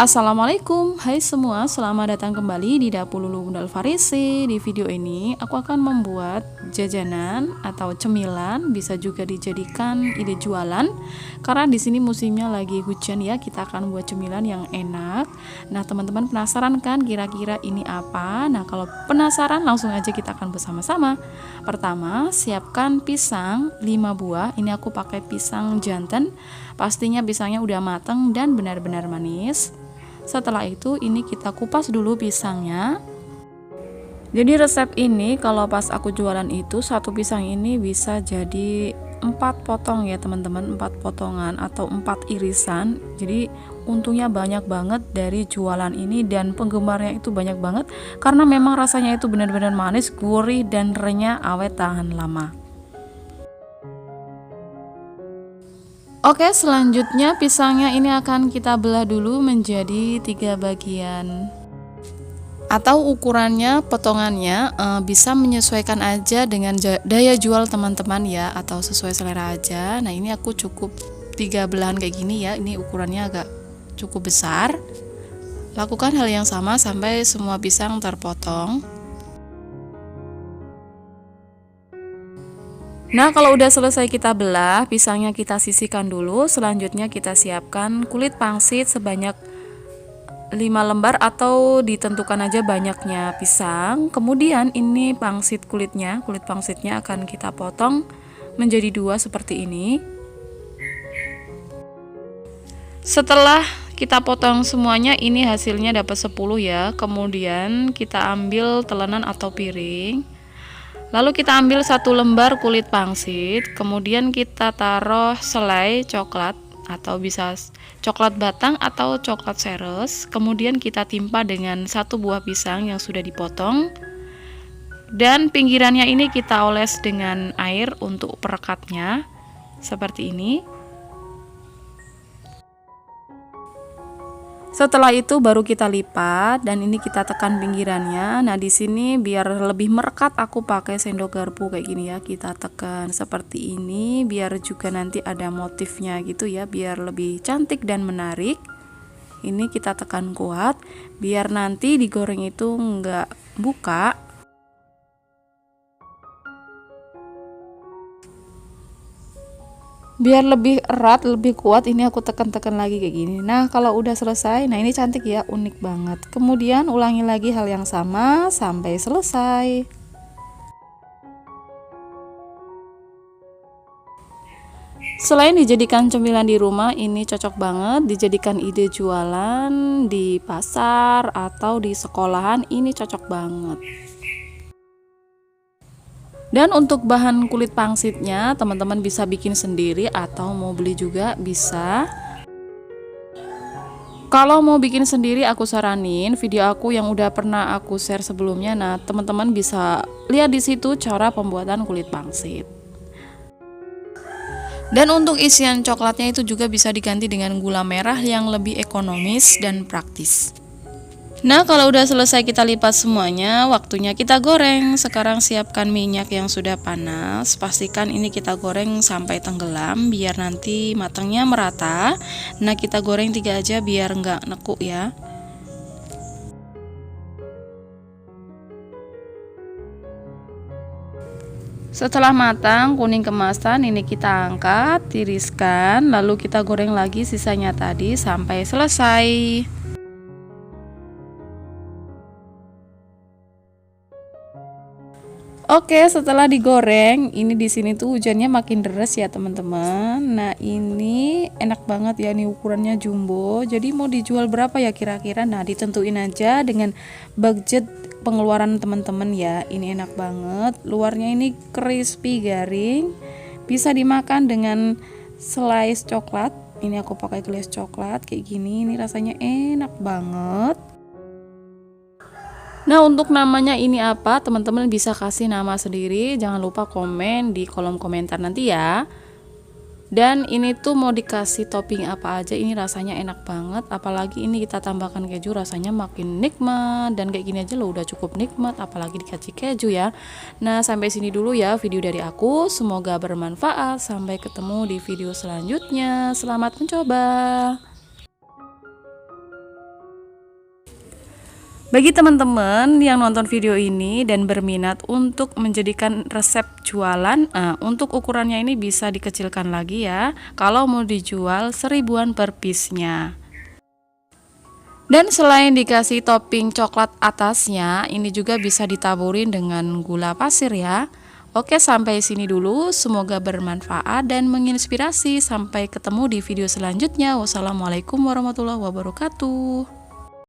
Assalamualaikum, hai semua, selamat datang kembali di Dapur Lulu Bunda Farisi. Di video ini aku akan membuat jajanan atau cemilan, bisa juga dijadikan ide jualan. Karena di sini musimnya lagi hujan ya, kita akan buat cemilan yang enak. Nah, teman-teman penasaran kan kira-kira ini apa? Nah, kalau penasaran langsung aja kita akan bersama-sama. Pertama, siapkan pisang 5 buah. Ini aku pakai pisang jantan. Pastinya pisangnya udah mateng dan benar-benar manis. Setelah itu ini kita kupas dulu pisangnya. Jadi resep ini kalau pas aku jualan itu satu pisang ini bisa jadi empat potong ya teman-teman. Empat potongan atau empat irisan. Jadi untungnya banyak banget dari jualan ini dan penggemarnya itu banyak banget karena memang rasanya itu benar-benar manis gurih dan renyah awet tahan lama Oke, selanjutnya pisangnya ini akan kita belah dulu menjadi tiga bagian. Atau ukurannya, potongannya e, bisa menyesuaikan aja dengan daya jual teman-teman ya, atau sesuai selera aja. Nah ini aku cukup tiga belahan kayak gini ya. Ini ukurannya agak cukup besar. Lakukan hal yang sama sampai semua pisang terpotong. Nah, kalau udah selesai kita belah, pisangnya kita sisihkan dulu. Selanjutnya kita siapkan kulit pangsit sebanyak 5 lembar atau ditentukan aja banyaknya pisang. Kemudian ini pangsit kulitnya, kulit pangsitnya akan kita potong menjadi dua seperti ini. Setelah kita potong semuanya ini hasilnya dapat 10 ya. Kemudian kita ambil telenan atau piring. Lalu kita ambil satu lembar kulit pangsit, kemudian kita taruh selai coklat atau bisa coklat batang atau coklat seres. Kemudian kita timpa dengan satu buah pisang yang sudah dipotong. Dan pinggirannya ini kita oles dengan air untuk perekatnya seperti ini. Setelah itu baru kita lipat dan ini kita tekan pinggirannya. Nah, di sini biar lebih merekat aku pakai sendok garpu kayak gini ya. Kita tekan seperti ini biar juga nanti ada motifnya gitu ya, biar lebih cantik dan menarik. Ini kita tekan kuat biar nanti digoreng itu enggak buka biar lebih erat lebih kuat ini aku tekan-tekan lagi kayak gini nah kalau udah selesai nah ini cantik ya unik banget kemudian ulangi lagi hal yang sama sampai selesai Selain dijadikan cemilan di rumah, ini cocok banget dijadikan ide jualan di pasar atau di sekolahan. Ini cocok banget. Dan untuk bahan kulit pangsitnya, teman-teman bisa bikin sendiri atau mau beli juga bisa. Kalau mau bikin sendiri aku saranin video aku yang udah pernah aku share sebelumnya. Nah, teman-teman bisa lihat di situ cara pembuatan kulit pangsit. Dan untuk isian coklatnya itu juga bisa diganti dengan gula merah yang lebih ekonomis dan praktis. Nah, kalau udah selesai kita lipat semuanya, waktunya kita goreng. Sekarang siapkan minyak yang sudah panas. Pastikan ini kita goreng sampai tenggelam biar nanti matangnya merata. Nah, kita goreng tiga aja biar nggak nekuk ya. Setelah matang, kuning kemasan ini kita angkat, tiriskan, lalu kita goreng lagi sisanya tadi sampai selesai. Oke, setelah digoreng, ini di sini tuh hujannya makin deras ya teman-teman. Nah ini enak banget ya, ini ukurannya jumbo. Jadi mau dijual berapa ya kira-kira? Nah ditentuin aja dengan budget pengeluaran teman-teman ya. Ini enak banget. Luarnya ini crispy garing, bisa dimakan dengan slice coklat. Ini aku pakai gelas coklat kayak gini. Ini rasanya enak banget. Nah untuk namanya ini apa teman-teman bisa kasih nama sendiri. Jangan lupa komen di kolom komentar nanti ya. Dan ini tuh mau dikasih topping apa aja ini rasanya enak banget. Apalagi ini kita tambahkan keju rasanya makin nikmat. Dan kayak gini aja lo udah cukup nikmat. Apalagi dikasih keju ya. Nah sampai sini dulu ya video dari aku. Semoga bermanfaat. Sampai ketemu di video selanjutnya. Selamat mencoba Bagi teman-teman yang nonton video ini dan berminat untuk menjadikan resep jualan, nah, untuk ukurannya ini bisa dikecilkan lagi ya. Kalau mau dijual seribuan per piece-nya. Dan selain dikasih topping coklat atasnya, ini juga bisa ditaburin dengan gula pasir ya. Oke, sampai sini dulu. Semoga bermanfaat dan menginspirasi. Sampai ketemu di video selanjutnya. Wassalamualaikum warahmatullahi wabarakatuh.